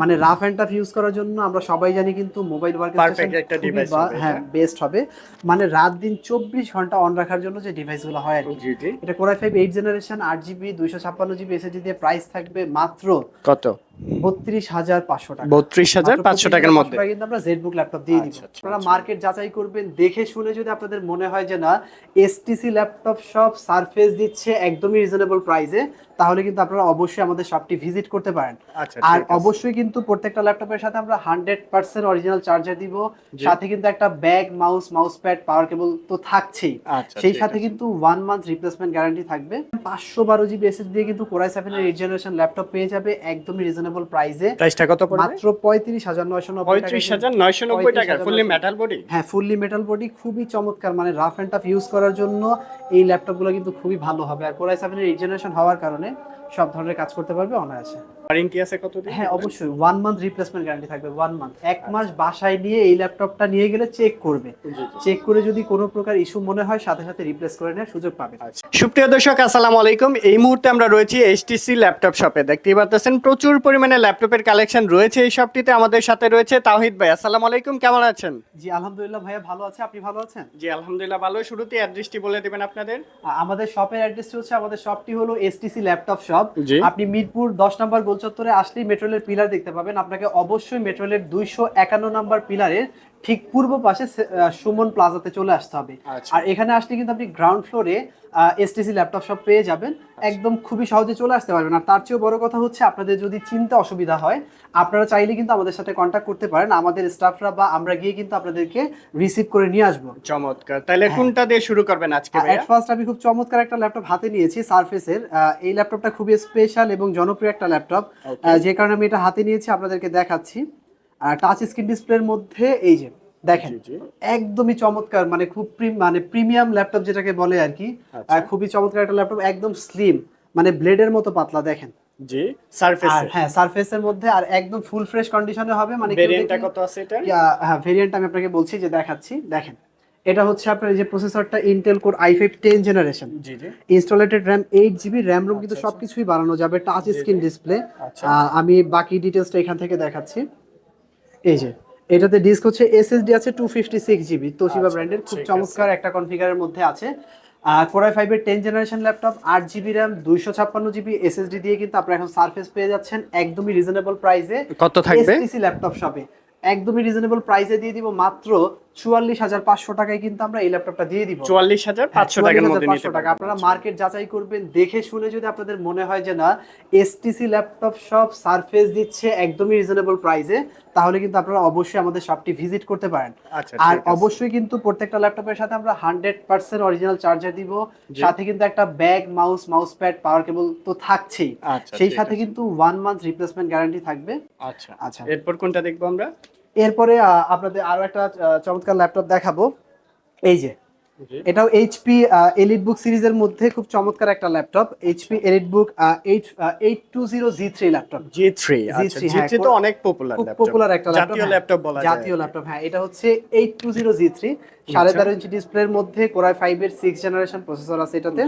মানে rough and tough use করার জন্য আমরা সবাই জানি কিন্তু মোবাইল ওয়ার্ক Perfect একটা ডিভাইস হ্যাঁ বেস্ট হবে। মানে রাত দিন চব্বিশ ঘণ্টা অন রাখার জন্য যে ডিভাইসগুলো হয় আর কি। এটা core i five eight generation আট জিবি দুইশো ছাপ্পান্ন জিবি এসএসডি দিয়ে প্রাইস থাকবে মাত্র কত? বত্রিশ হাজার পাঁচশো টাকা। বত্রিশ হাজার পাঁচশো টাকার মধ্যে। কিন্তু আমরা জেডবুক ল্যাপটপ দিয়ে দিব। আচ্ছা, আচ্ছা, আপনারা আচ্ছা। মার্কেট যাচাই করবেন দেখে শুনে যদি আপনাদের মনে হয় যে না এসটিসি ল্যাপটপ শপ সারফেস দিচ্ছে একদমই রিজনেবল প্রাইসে তাহলে কিন্তু আপনারা অবশ্যই আমাদের শপটি ভিজিট করতে পারেন। আর অবশ্যই কিন্তু প্রত্যেকটা ল্যাপটপের সাথে আমরা হান্ড্রেড পার্সেন্ট অরিজিনাল চার্জার দিব। সাথে কিন্তু একটা bag mouse mouse pad power cable তো থাকছেই। সেই সাথে কিন্তু ওয়ান মান্থ রিপ্লেসমেন্ট গ্যারান্টি থাকবে। পাঁচশো বারো জিবি এসএস দিয়ে কিন্তু কোরাই সেভেন এর এইট জেনারেশন ল্যাপটপ পেয়ে যাবে একদমই রিজনেবল প্রাইসে প্রাইসটা কত পড়বে? মাত্র পঁয়ত্রিশ হাজার নয়শো নব্বই পঁয়ত্রিশ হাজার নয়শো নব্বই টাকা ফুললি মেটাল বডি হ্যাঁ ফুললি মেটাল বডি খুবই চমৎকার মানে রাফ এন্ড টাফ ইউজ করার জন্য এই ল্যাপটপগুলো কিন্তু খুবই ভালো হবে। আর কোরাই সেভেনের এইট জেনারেশন হওয়ার কারণে সব ধরনের কাজ করতে পারবে অনায়াসে। ওয়ারেন্টি আছে হ্যাঁ অবশ্যই। ওয়ান মান্থ রিপ্লেসমেন্ট গ্যারান্টি থাকবে ওয়ান মান্থ এক মাস বাসায় নিয়ে এই ল্যাপটপটা নিয়ে গেলে চেক করবে। চেক করে যদি কোনো প্রকার ইস্যু মনে হয় সাথে সাথে রিপ্লেস করে নেওয়ার সুযোগ পাবে। আচ্ছা। সুপ্রিয় দর্শক আসসালামু আলাইকুম। এই মুহূর্তে আমরা রয়েছি এইচটিসি ল্যাপটপ শপে দেখতেই পাচ্ছেন প্রচুর পরিমাণে ল্যাপটপের কালেকশন রয়েছে এই শপটিতে আমাদের সাথে রয়েছে তাওহিদ ভাই। আসসালামু আলাইকুম কেমন আছেন? জি আলহামদুলিল্লাহ ভাইয়া ভালো আছে। আপনি ভালো আছেন? জি আলহামদুলিল্লাহ ভালো শুরুতে অ্যাড্রেসটি বলে দিবেন আপনাদের। আমাদের শপের অ্যাড্রেসটি হচ্ছে আমাদের শপটি হলো এসটিসি ল্যাপটপ শপ আপনি মিরপুর দশ নম্বর গোলচত্বরে আসলেই মেট্রোলের পিলার দেখতে পাবেন। আপনাকে অবশ্যই মেট্রোলের দুইশো একান্ন নম্বর পিলারের ঠিক পূর্ব পাশে সুমন প্লাজাতে চলে আসতে হবে। আচ্ছা। আর এখানে আসলে কিন্তু আপনি গ্রাউন্ড ফ্লোরে এসটিসি ল্যাপটপ শপ পেয়ে যাবেন। আচ্ছা। একদম খুবই সহজে চলে আসতে পারবেন। আর তার চেয়েও বড় কথা হচ্ছে আপনাদের যদি চিন্তা অসুবিধা হয় আপনারা চাইলে কিন্তু আমাদের সাথে কন্ট্যাক্ট করতে পারেন। আমাদের স্টাফরা বা আমরা গিয়ে কিন্তু আপনাদেরকে রিসিভ করে নিয়ে আসব। চমৎকার। তাহলে কোনটা দিয়ে শুরু করবেন আজকে ভাইয়া? ফার্স্ট আমি খুব চমৎকার একটা ল্যাপটপ হাতে নিয়েছি সারফেসের এই ল্যাপটপটা খুবই স্পেশাল এবং জনপ্রিয় একটা ল্যাপটপ. যে কারণে আমি এটা হাতে নিয়েছি আপনাদেরকে দেখাচ্ছি। টাচ স্ক্রিন ডিসপ্লের মধ্যে এই যে দেখেন। একদমই চমৎকার মানে খুব প্রিম- মানে প্রিমিয়াম ল্যাপটপ যেটাকে বলে আর কি আচ্ছা। খুবই চমৎকার একটা ল্যাপটপ একদম স্লিম মানে ব্লেডের মতো পাতলা দেখেন। জি সারফেস হ্যাঁ সারফেসের মধ্যে আর একদম ফুল ফ্রেশ কন্ডিশনে হবে মানে ভেরিয়েন্টটা কত আছে এটা হ্যাঁ ভেরিয়েন্ট আমি আপনাকে বলছি যে দেখাচ্ছি দেখেন। এটা হচ্ছে আপনার যে প্রসেসরটা Intel core I five ten generation G G. Installed RAM eight GB RAM ROM কিন্তু আচ্ছা, সবকিছুই বাড়ানো যাবে টাচ স্ক্রিন ডিসপ্লে আচ্ছা। আমি বাকি ডিটেলসটা এখান থেকে দেখাচ্ছি। এই যে এটাতে ডিস্ক হচ্ছে এসএসডি আছে two fifty six GB Toshiba ব্র্যান্ডের খুব চমৎকার একটা কনফিগারের মধ্যে আছে। আর ফোর আই ফাইভের টেন জেনারেশন ল্যাপটপ আট জিবি র্যাম দুইশো ছাপ্পান্ন জিবি এসএসডি দিয়ে কিন্তু আপনারা এখন সার্ফেস পেয়ে যাচ্ছেন একদমই রিজনেবল প্রাইসে কত থাকবে? এসপিসি ল্যাপটপ শপে একদমই রিজনেবল প্রাইসে দিয়ে দিব মাত্র চুয়াল্লিশ হাজার পাঁচশো টাকায় কিন্তু আমরা এই ল্যাপটপটা দিয়ে দিব। চুয়াল্লিশ হাজার পাঁচশো 44,500 টাকা। আপনারা মার্কেট যাচাই করবেন দেখে শুনে যদি আপনাদের মনে হয় যে না এসটিসি ল্যাপটপ শপ সারফেস দিচ্ছে একদমই রিজনেবল প্রাইসে তাহলে কিন্তু আপনারা অবশ্যই আমাদের শপটি ভিজিট করতে পারেন। আচ্ছা আর অবশ্যই কিন্তু প্রত্যেকটা ল্যাপটপের সাথে আমরা হান্ড্রেড পার্সেন্ট অরিজিনাল চার্জার দিব। সাথে কিন্তু একটা bag mouse mouse pad power cable তো থাকছেই। আচ্ছা, সেই সাথে কিন্তু ওয়ান মান্থ রিপ্লেসমেন্ট গ্যারান্টি থাকবে। আচ্ছা। আচ্ছা। এরপর কোনটা দেখব আমরা? এরপরে আপনাদের আরও একটা চমৎকার ল্যাপটপ দেখাবো। এই যে এটাও এইচপি এলিট বুক সিরিজের মধ্যে খুব চমৎকার একটা laptop HP elite book eight eight two zero G three laptop G three G3 G হ্যাঁ, থ্রি তো অনেক পপুলার খুব পপুলার একটা ল্যাপটপ জাতীয় ল্যাপটপ বলা জাতীয় ল্যাপটপ হ্যাঁ এটা হচ্ছে eight two zero G three সাড়ে তেরো ইঞ্চি ডিসপ্লের মধ্যে কোরাই ফাইভ এর সিক্স জেনারেশন প্রসেসর আছে এটাতে।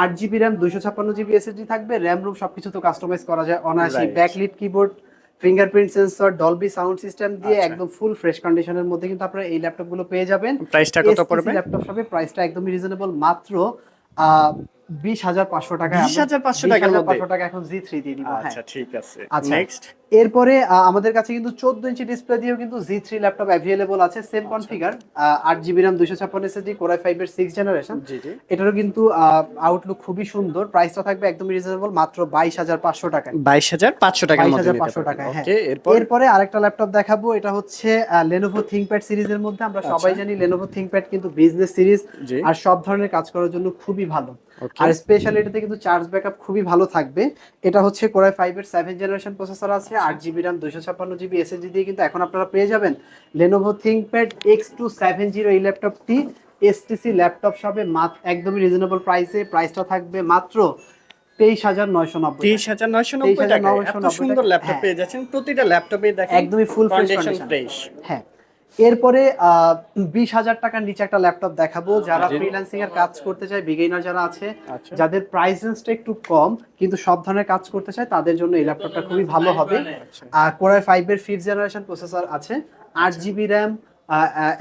আট জিবি র্যাম দুইশো ছাপ্পান্ন জিবি এসএসডি থাকবে। র্যাম রুম সবকিছু তো কাস্টমাইজ করা যায়। অনায়াসে. Backlit keyboard fingerprint sensor Dolby sound system দিয়ে আচ্ছা। একদম ফুল ফ্রেশ কন্ডিশনের মধ্যে কিন্তু আপনারা এই ল্যাপটপগুলো পেয়ে যাবেন। প্রাইসটা কত পড়বে? ল্যাপটপ হবে প্রাইসটা একদমই রিজনেবল মাত্র বিশ হাজার পাঁচশো টাকা 20,500 টাকার মধ্যে? পাঁচশো টাকা এখন জি থ্রি দিয়ে দিব হ্যাঁ। আচ্ছা ঠিক আছে। আচ্ছা। নেক্সট এরপরে আমাদের কাছে কিন্তু চোদ্দ ইঞ্চি ডিসপ্লে দিয়েও কিন্তু জি থ্রি ল্যাপটপ অ্যাভেলেবল আছে সেম আচ্ছা। কনফিগার আট জিবি র্যাম দুইশো ছাপ্পান্ন এসএসডি কোরাই ফাইভ এর সিক্স জেনারেশন এটারও কিন্তু আউটলুক খুবই সুন্দর। প্রাইসটা থাকবে একদম রিজনেবল মাত্র বাইশ হাজার পাঁচশো টাকায়। বাইশ হাজার পাঁচশো টাকার বাইশ হাজার পাঁচশো টাকায় হ্যাঁ। এরপরে? আরেকটা ল্যাপটপ দেখাবো এটা হচ্ছে লেনোভো থিংকপ্যাড সিরিজের মধ্যে। আমরা সবাই আচ্ছা। জানি লেনোভো থিংকপ্যাড কিন্তু বিজনেস সিরিজ আর সব ধরনের কাজ করার জন্য খুবই ভালো। আর স্পেশালি এটাতে কিন্তু চার্জ ব্যাকআপ খুবই ভালো থাকবে। এটা হচ্ছে কোরাই ফাইভ এর সেভেন জেনারেশন প্রসেসর আছে আট জিবি র্যাম দুইশো ছাপ্পান্ন জিবি এসএসডি দিয়ে কিন্তু এখন আপনারা পেয়ে যাবেন Lenovo ThinkPad X two seven zero এই ল্যাপটপটি এসটিসি ল্যাপটপ শপে মাত্র একদমই রিজনেবল প্রাইসে প্রাইসটা থাকবে মাত্র তেইশ হাজার নয়শো নব্বই তেইশ হাজার নয়শো নব্বই টাকা 23,990 এত সুন্দর ল্যাপটপ হ্যাঁ। পেয়ে যাচ্ছেন প্রতিটা ল্যাপটপে দেখেন একদমই ফুল ফ্রেশ হ্যাঁ। এরপরে বিশ হাজার টাকার নিচে একটা ল্যাপটপ দেখাবো যারা। ফ্রিল্যান্সিং এর কাজ করতে চায় বিগিনার যারা আছে আচ্ছা। যাদের প্রাইস রেঞ্জটা একটু কম কিন্তু সব ধরনের কাজ করতে চায় তাদের জন্য এই ল্যাপটপটা খুবই ভালো হবে। আচ্ছা। আর কোরাই ফাইভ এর ফিফথ জেনারেশন প্রসেসর আছে আট জিবি র্যাম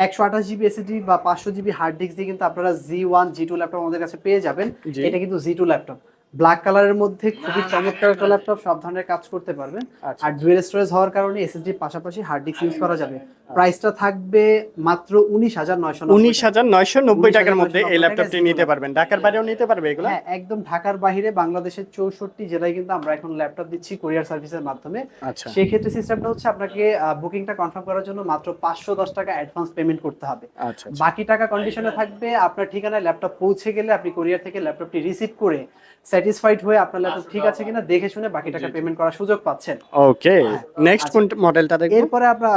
একশো আঠাশ জিবি এসএসডি বা পাঁচশো জিবি হার্ড ডিস্ক দিয়ে কিন্তু আপনারা G one G two laptop আমাদের কাছে পেয়ে যাবেন। এটা কিন্তু জি টু ল্যাপটপ। ব্ল্যাক কালারের মধ্যে খুবই চমৎকার একটা ল্যাপটপ সব ধরনের কাজ করতে পারবেন। আচ্ছা। আর ডুয়েল স্টোরেজ হওয়ার কারণে এসএসডির পাশাপাশি হার্ড ডিস্ক ইউজ করা যাবে। প্রাইসটা থাকবে মাত্র উনিশ হাজার নয়শো উনিশ হাজার নয়শো নব্বই টাকার মধ্যে এই ল্যাপটপটি নিতে পারবেন। ঢাকার বাইরেও নিতে পারবে এগুলো? হ্যাঁ একদম ঢাকার বাইরে বাংলাদেশের চৌষট্টি জেলায় কিন্তু আমরা এখন ল্যাপটপ দিচ্ছি কোরিয়ার সার্ভিসের মাধ্যমে। আচ্ছা। সেই ক্ষেত্রে সিস্টেমটা হচ্ছে আপনাকে বুকিংটা কনফার্ম করার জন্য মাত্র পাঁচশো দশ টাকা অ্যাডভান্স পেমেন্ট করতে হবে। আচ্ছা বাকি টাকা কন্ডিশনে থাকবে আপনার ঠিকানায় ল্যাপটপ পৌঁছে গেলে আপনি কোরিয়ার থেকে ল্যাপটপটি রিসিভ করে স্যাটিসফাইড হয়ে আপনার ল্যাপটপ ঠিক আছে কিনা দেখে শুনে বাকি টাকা পেমেন্ট করার সুযোগ পাচ্ছেন। ওকে নেক্সট কোন মডেলটা দেখব? এরপরে আমরা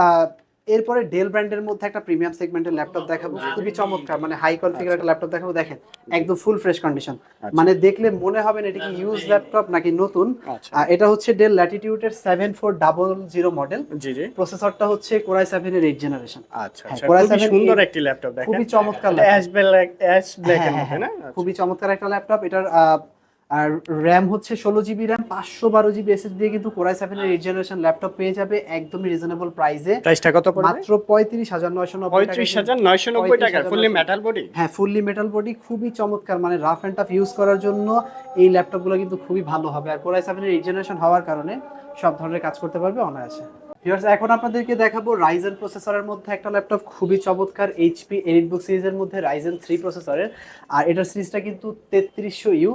এরপরে ডেল ব্র্যান্ডের মধ্যে একটা প্রিমিয়াম সেগমেন্টের ল্যাপটপ দেখাবো। খুবই চমৎকার মানে হাই কনফিগার একটা ল্যাপটপ দেখাবো দেখেন একদম ফুল ফ্রেশ কন্ডিশন মানে দেখলে মনে হবে না এটা কি ইউজ ল্যাপটপ নাকি নতুন? আচ্ছা। এটা হচ্ছে Dell ল্যাটিটিউডের seven four double zero model G G. প্রসেসরটা হচ্ছে কোরাই সেভেন এর এইট জেনারেশন আচ্ছা হ্যাঁ, আচ্ছা Core i7 খুবই সুন্দর একটি ল্যাপটপ দেখেন। খুবই চমৎকার অ্যাশ ব্ল্যাক অ্যাশ ব্ল্যাক না? খুবই চমৎকার একটা ল্যাপটপ এটার আর র্যাম হচ্ছে ষোলো জিবি র্যাম পাঁচশো বারো জিবি এসএস দিয়ে কিন্তু কোরাই সেভেন এর এইট জেনারেশন ল্যাপটপ পেয়ে যাবে একদমই রিজনেবল প্রাইসে প্রাইসটা কত পড়বে? মাত্র পঁয়ত্রিশ হাজার নয়শো নব্বই পঁয়ত্রিশ হাজার নয়শো নব্বই টাকা ফুললি মেটাল বডি হ্যাঁ ফুললি মেটাল বডি খুবই চমৎকার। মানে রাফ অ্যান্ড টাফ ইউজ করার জন্য এই ল্যাপটপগুলো কিন্তু খুবই ভালো হবে। আর কোরাই সেভেনের এইট জেনারেশন হওয়ার কারণে সব ধরনের কাজ করতে পারবে অনায়াসে। ভিউয়ার্স এখন আপনাদেরকে দেখাবো রাইজেন প্রসেসরের মধ্যে একটা ল্যাপটপ খুবই চমৎকার এইচপি এলিটবুক সিরিজের মধ্যে রাইজেন থ্রি প্রসেসরের আর এটার সিরিজটা কিন্তু তেত্রিশশো ইউ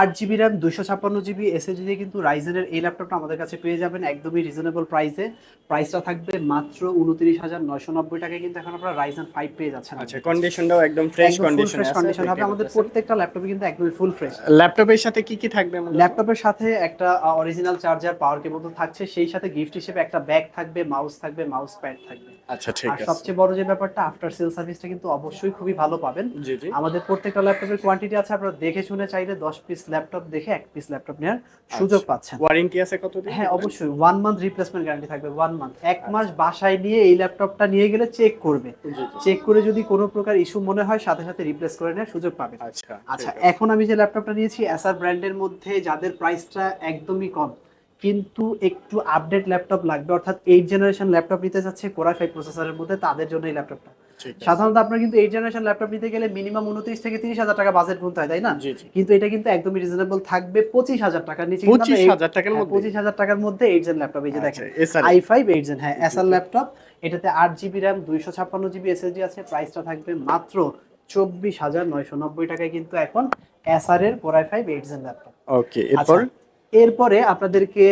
আট জিবি র্যাম দুশো ছাপ্পান্ন জিবি এসএসডি দিয়ে কিন্তু রাইজেনের এই ল্যাপটপটা আমাদের কাছে পেয়ে যাবেন একদমই রিজনেবল প্রাইসে প্রাইসটা থাকবে মাত্র উনত্রিশ হাজার নয়শো নব্বই টাকায় কিন্তু এখন আপনারা রাইজেন ফাইভ পেয়ে যাচ্ছেন আচ্ছা কন্ডিশনটাও একদম ফ্রেশ কন্ডিশন ফ্রেশ কন্ডিশন হবে। আমাদের প্রত্যেকটা ল্যাপটপে কিন্তু একদমই ফুল ফ্রেশ ল্যাপটপের সাথে কি কি থাকবে ল্যাপটপের সাথে একটা অরিজিনাল চার্জার পাওয়ার কেবল তো থাকছে। সেই সাথে গিফট হিসেবে একটা ব্যাগ থাকবে মাউস থাকবে মাউস প্যাড থাকবে। আচ্ছা ঠিক আছে। সবচেয়ে বড় যে ব্যাপারটা আফটার সেল সার্ভিসটা কিন্তু অবশ্যই খুবই ভালো পাবেন। আমাদের প্রত্যেকটা ল্যাপটপের কোয়ান্টিটি আছে আপনারা দেখে শুনে চাইলে দশ পিস ল্যাপটপ দেখে এক পিস ল্যাপটপ নেওয়ার সুযোগ পাচ্ছেন। ওয়ারেন্টি আছে কতদিন? হ্যাঁ অবশ্যই। ওয়ান মান্থ রিপ্লেসমেন্ট গ্যারান্টি থাকবে ওয়ান মান্থ এক মাস বাসায় নিয়ে এই ল্যাপটপটা নিয়ে গেলে চেক করবে। চেক করে যদি কোনো প্রকার ইস্যু মনে হয় সাথে সাথে রিপ্লেস করে নেওয়ার সুযোগ পাবে আচ্ছা আচ্ছা এখন আমি যে ল্যাপটপটা নিয়েছি এসআর ব্র্যান্ডের মধ্যে যাদের প্রাইসটা একদমই কম কিন্তু একটু আপডেট ল্যাপটপ লাগবে। অর্থাৎ এইট জেনারেশন ল্যাপটপ নিতে যাচ্ছে কোরা ফাইভ প্রসেসরের মধ্যে তাদের জন্য এই ল্যাপটপটা সাধারণত আপনার কিন্তু এইট জেনারেশন ল্যাপটপ নিতে গেলে মিনিমাম উনত্রিশ থেকে তিরিশ হাজার টাকা বাজেট গুনতে হয় তাই না? কিন্তু এটা কিন্তু একদমই রিজনেবল থাকবে পঁচিশ হাজার টাকার নিচে। পঁচিশ হাজার টাকার মধ্যে। পঁচিশ হাজার টাকার মধ্যে এইট জেন ল্যাপটপ এই যে দেখেন। আচ্ছা, আই ফাইভ এইট জেন হ্যাঁ এসআর ল্যাপটপ এটাতে আট জিবি র্যাম দুইশো ছাপ্পান্ন জিবি এসএসডি আছে প্রাইসটা থাকবে মাত্র চব্বিশ হাজার নয়শো নব্বই টাকায় কিন্তু এখন এসআর এর core i five eight gen laptop okay এরপর? এরপরে আপনাদেরকে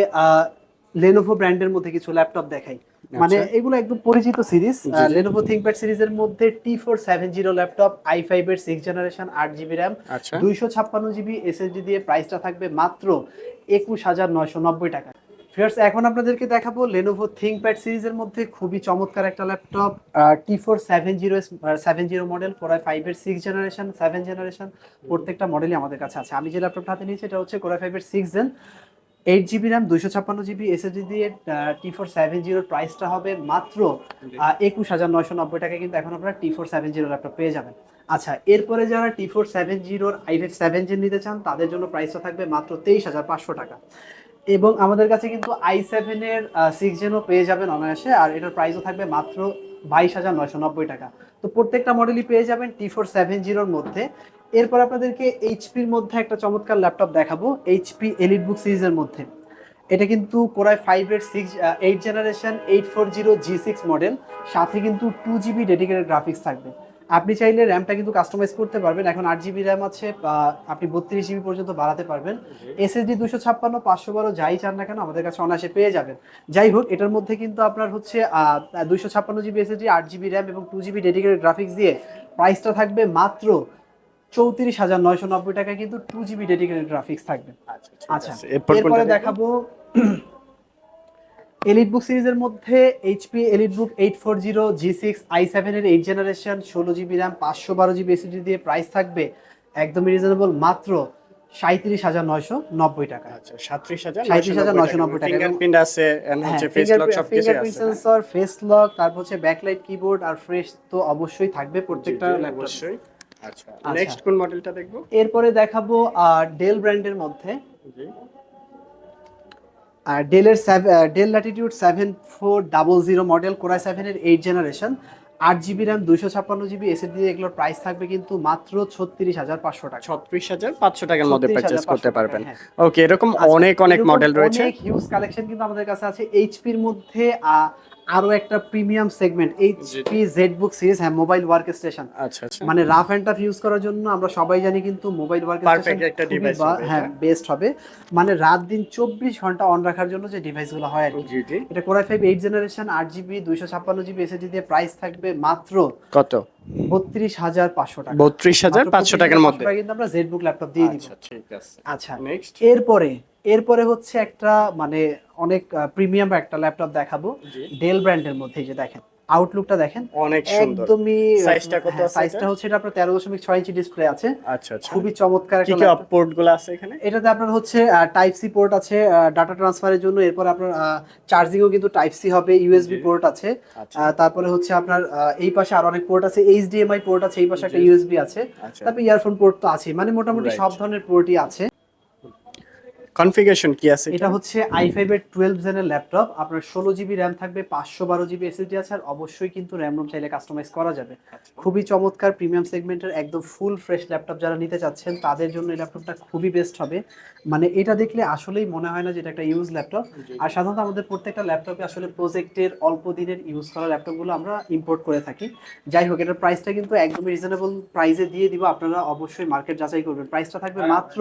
লেনোভো ব্র্যান্ডের মধ্যে কিছু ল্যাপটপ দেখাই মানে আচ্ছা। এগুলো একদম পরিচিত সিরিজ। লেনোভো থিংকপ্যাড সিরিজের মধ্যে T four seven zero laptop I five এর সিক্স জেনারেশন আট জিবি র্যাম আচ্ছা দুইশো ছাপ্পান্ন জিবি এসএসডি দিয়ে প্রাইসটা থাকবে মাত্র একুশ হাজার নয়শো নব্বই টাকা ফিয়ার্স এখন আপনাদেরকে দেখাবো লেনোভো থিংকপ্যাড সিরিজের মধ্যে খুবই চমৎকার একটা laptop T four seven zero seven zero model core i five এর সিক্স জেনারেশন সেভেন জেনারেশন প্রত্যেকটা মডেলই আমাদের কাছে আছে। আমি যে ল্যাপটপটা হাতে নিয়েছি এটা হচ্ছে কোরাই ফাইভ এর six gen eight GB RAM দুইশো ছাপ্পান্ন জিবি এসএসডি দিয়ে টি ফোর সেভেন জিরোর প্রাইসটা হবে মাত্র একুশ হাজার নয়শো নব্বই টাকা কিন্তু এখন আপনারা T four seven zero laptop পেয়ে যাবেন। আচ্ছা এরপরে যারা টি ফোর সেভেন জিরোর আই ফাইভ সেভেন জেন নিতে চান তাদের জন্য প্রাইসটা থাকবে মাত্র তেইশ হাজার পাঁচশো টাকা। এবং আমাদের কাছে কিন্তু আই সেভেনের সিক্স জেনও পেয়ে যাবেন অনায়াসে, আর এটার প্রাইসও থাকবে মাত্র বাইশ হাজার নয়শো নব্বই টাকা। তো প্রত্যেকটা মডেলই পেয়ে যাবেন টি ফোর সেভেন জিরোর মধ্যে। এরপর আপনাদেরকে এইচপির মধ্যে একটা চমৎকার ল্যাপটপ দেখাবো এইচপি এলিট বুক সিরিজের মধ্যে। এটা কিন্তু কোরাই ফাইভ এর six eight generation eight four zero G six model সাথে কিন্তু টু জিবি ডেডিকেটেড গ্রাফিক্স থাকবে। আপনি চাইলে র্যামটা কিন্তু কাস্টমাইজ করতে পারবেন। এখন আট জিবি র্যাম আছে আপনি বত্রিশ জিবি পর্যন্ত বাড়াতে পারবেন। এসএসডি দুশো ছাপ্পান্ন পাঁচশো বারো যাই চান না কেন আমাদের কাছে অনায়াসে পেয়ে যাবেন। যাই হোক এটার মধ্যে কিন্তু আপনার হচ্ছে দুইশো ছাপ্পান্ন জিবি এসএসডি আট জিবি র্যাম এবং টু জিবি ডেডিকেটেড গ্রাফিক্স দিয়ে প্রাইসটা থাকবে মাত্র চৌত্রিশ হাজার নয়শো নব্বই টাকায় কিন্তু টু জিবি ডেডিকেটেড গ্রাফিক্স থাকবে। আচ্ছা আচ্ছা। এরপর দেখব? এলিট বুক সিরিজের মধ্যে HP elite book eight four zero G six I seven এর এইট জেনারেশন ষোলো জিবি র্যাম পাঁচশো বারো জিবি এসিডি দিয়ে প্রাইস থাকবে একদমই রিজনেবল মাত্র সাঁত্রিশ হাজার নয়শো নব্বই টাকা। আচ্ছা সাঁত্রিশ হাজার 37,990 টাকা। ফিঙ্গারপ্রিন্ট আছে face lock fingerprint sensor face lock তারপর হচ্ছে ব্যাকলাইট কিবোর্ড আর ফ্রেশ তো অবশ্যই থাকবে প্রত্যেকটা অবশ্যই। আচ্ছা আচ্ছা। নেক্সট কোন মডেলটা দেখব? এরপরে দেখাবো ডেল ব্র্যান্ডের মধ্যে। আর ডেলের Dell latitude seven four double zero model core i সেভেনের এইট জেনারেশন আট জিবি র্যাম দুইশো ছাপ্পান্ন জিবি এসএসডি এগুলোর প্রাইস থাকবে কিন্তু মাত্র ছত্রিশ হাজার পাঁচশো টাকা। ছত্রিশ হাজার পাঁচশো টাকার মধ্যে 36,500 পারচেস করতে পারবেন। হ্যাঁ। ওকে এরকম আচ্ছা, অনেক অনেক মডেল রয়েছে। হিউজ কালেকশন কিন্তু আমাদের কাছে আছে এইচপির মধ্যে আরও একটা premium segment HP Z book series হ্যাঁ মোবাইল ওয়ার্ক স্টেশন আচ্ছা আচ্ছা। মানে রাফ অ্যান্ড টাফ ইউজ করার জন্য আমরা সবাই জানি কিন্তু মোবাইল ওয়ার্ক device হ্যাঁ বেস্ট হবে। মানে রাত দিন চব্বিশ ঘণ্টা অন রাখার জন্য যে ডিভাইসগুলো হয় আর কি। এটা core i five eight generation আট জিবি দুইশো ছাপ্পান্ন জিবি এসএসডি দিয়ে প্রাইস থাকবে মাত্র কত? বত্রিশ হাজার পাঁচশো টাকা। বত্রিশ হাজার পাঁচশো টাকার মধ্যে। কিন্তু আমরা জেড বুক ল্যাপটপ দিয়ে দিব। আচ্ছা আচ্ছা নেক্সট এরপরে এরপরে হচ্ছে একটা মানে অনেক প্রিমিয়াম একটা ল্যাপটপ দেখাবো। ডেল ব্র্যান্ডের মধ্যে যে দেখেন আউটলুকটা দেখেন অনেক সুন্দর। একদমই Size কত আছে সাইজটা হচ্ছে এটা আপনার তেরো দশমিক ছয় ইঞ্চি ডিসপ্লে আছে। আচ্ছা আচ্ছা। খুবই চমৎকার একটা কি। পোর্টগুলো আছে এখানে? এটাতে আপনার হচ্ছে টাইপ সি পোর্ট আছে ডাটা ট্রান্সফারের জন্য। এরপর আপনার চার্জিংও কিন্তু টাইপ সি হবে ইউএসবি পোর্ট আছে। আচ্ছা। তারপরে হচ্ছে আপনার এই পাশে আরও অনেক পোর্ট আছে এইচডিএমআই পোর্ট আছে এই পাশে একটা। ইউএসবি আছে। তারপর ইয়ারফোন পোর্ট তো আছে মানে মোটামুটি সব ধরনের পোর্টই আছে। কনফিগারেশন কি আছে এটা হচ্ছে আই ফাইভ এর টুয়েলভ জেনের ল্যাপটপ আপনার ষোলো জিবি র্যাম থাকবে পাঁচশো বারো জিবি এসএসডি আছে আর অবশ্যই কিন্তু র্যাম রোম চাইলে কাস্টমাইজ করা যাবে। আচ্ছা। খুবই চমৎকার প্রিমিয়াম সেগমেন্টের একদম ফুল ফ্রেশ ল্যাপটপ যারা নিতে চাচ্ছেন তাদের জন্য এই ল্যাপটপটা খুবই বেস্ট হবে। মানে এটা দেখলে আসলেই মনে হয় না যে এটা একটা ইউজ ল্যাপটপ আর সাধারণত আমাদের প্রত্যেকটা ল্যাপটপে আসলে প্রজেক্টের অল্প দিনের ইউজ করা ল্যাপটপগুলো আমরা ইম্পোর্ট করে থাকি। যাই হোক এটার প্রাইসটা কিন্তু একদমই রিজনেবল প্রাইসে দিয়ে দিব। আপনারা অবশ্যই মার্কেট যাচাই করবেন। প্রাইসটা থাকবে হ্যাঁ। মাত্র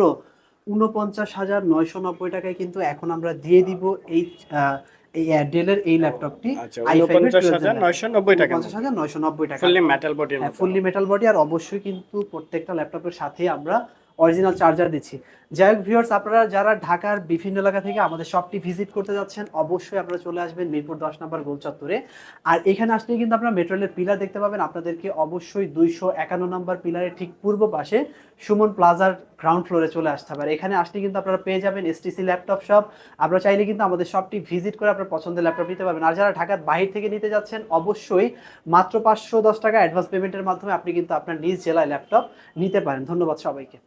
উনপঞ্চাশ হাজার নয়শো নব্বই টাকায় কিন্তু এখন আমরা দিয়ে দিব এই আহ, এই ডেলের এই ল্যাপটপটি আচ্ছা নয়শো নব্বই টাকা। ফুললি মেটাল বডি আর অবশ্যই কিন্তু প্রত্যেকটা ল্যাপটপের সাথে আমরা অরিজিনাল চার্জার দিচ্ছি। যাই হোক ভিউয়ার্স আপনারা যারা ঢাকার বিভিন্ন এলাকা থেকে আমাদের শপটি ভিজিট করতে যাচ্ছেন, অবশ্যই আপনারা চলে আসবেন মিরপুর দশ নম্বর গোল চত্বরে। আর এখানে আসলে কিন্তু আপনারা মেট্রোলের পিলার দেখতে পাবেন। আপনাদেরকে অবশ্যই দুইশো একান্ন নম্বর পিলারের ঠিক পূর্ব পাশে সুমন প্লাজার গ্রাউন্ড ফ্লোরে চলে আসতে হবে। আর এখানে আসলে কিন্তু আপনারা পেয়ে যাবেন এসটিসি ল্যাপটপ শপ আপনারা চাইলে কিন্তু আমাদের শপটি ভিজিট করে আপনার পছন্দের ল্যাপটপ নিতে পারবেন। আর যারা ঢাকার বাইরে থেকে নিতে যাচ্ছেন, অবশ্যই মাত্র পাঁচশো দশ টাকা অ্যাডভান্স পেমেন্টের মাধ্যমে আপনি কিন্তু আপনার নিজ জেলায় ল্যাপটপ নিতে পারেন। ধন্যবাদ সবাইকে।